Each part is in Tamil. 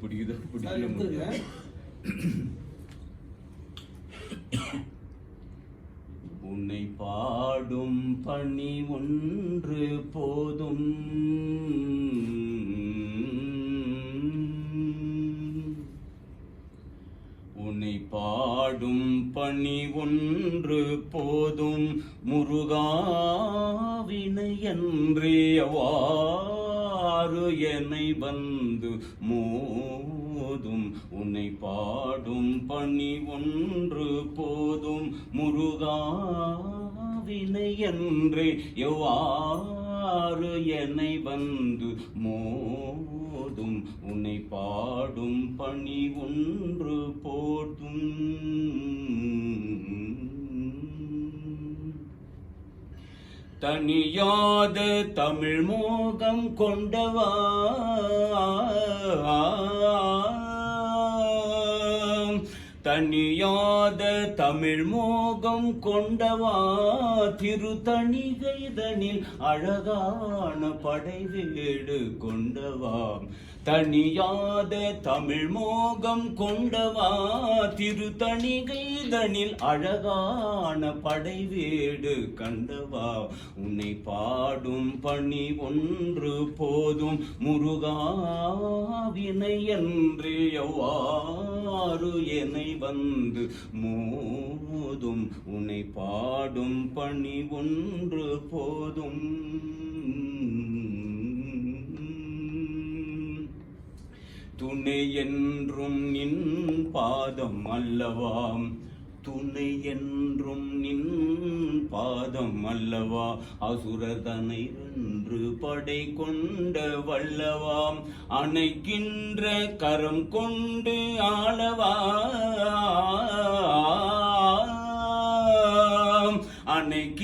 பிடிக்குதோ பிடிக்கல. உன்னை பாடும் பணி ஒன்று போதும். உன்னை பாடும் பணி ஒன்று போதும். முருகாவினை என்றே அவ்வாறு என்னை வந்து மோதும். உன்னை பாடும் பணி ஒன்று போதும். முருகாவினை என்றே எவ்வாறு என்னை வந்து மோதும். உன்னை பாடும் பணி ஒன்று போதும். தனியாத தமிழ் மோகம் கொண்டவா தனியாத தமிழ் மோகம் கொண்டவா? திருத்தணிகைதனில் அழகான படைவேடு கொண்டவா? தனியாத தமிழ் மோகம் கொண்டவா? திருத்தணிகைதனில் அழகான படைவேடு கண்டவா? உன்னை பாடும் பணி ஒன்று போதும் முருகாவினை என்று எவ்வாறு என்னை வந்து மோதும் உன்னை பாடும் பணி ஒன்று போதும். துணை என்றும் நின் பாதம் அல்லவாம். துணை என்றும் நின் பாதம் அல்லவா? அசுரதனை என்று படை கொண்ட வல்லவாம். அணைக்கின்ற கரம் கொண்டு ஆளவா?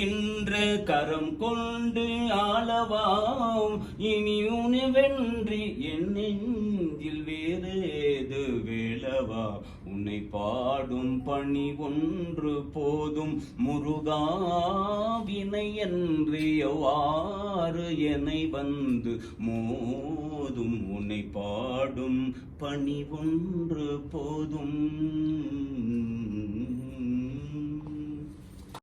அணைக்கின்ற கரம் கொண்டு ஆளவாம். இனி உணவென்றி என் நெஞ்சில் வேறேது வேளவா உன்னை பாடும் பணி ஒன்று போதும். முருகாவினை என்று எவ்வாறு என்னை வந்து மோதும்? உன்னை பாடும் பணி ஒன்று போதும்.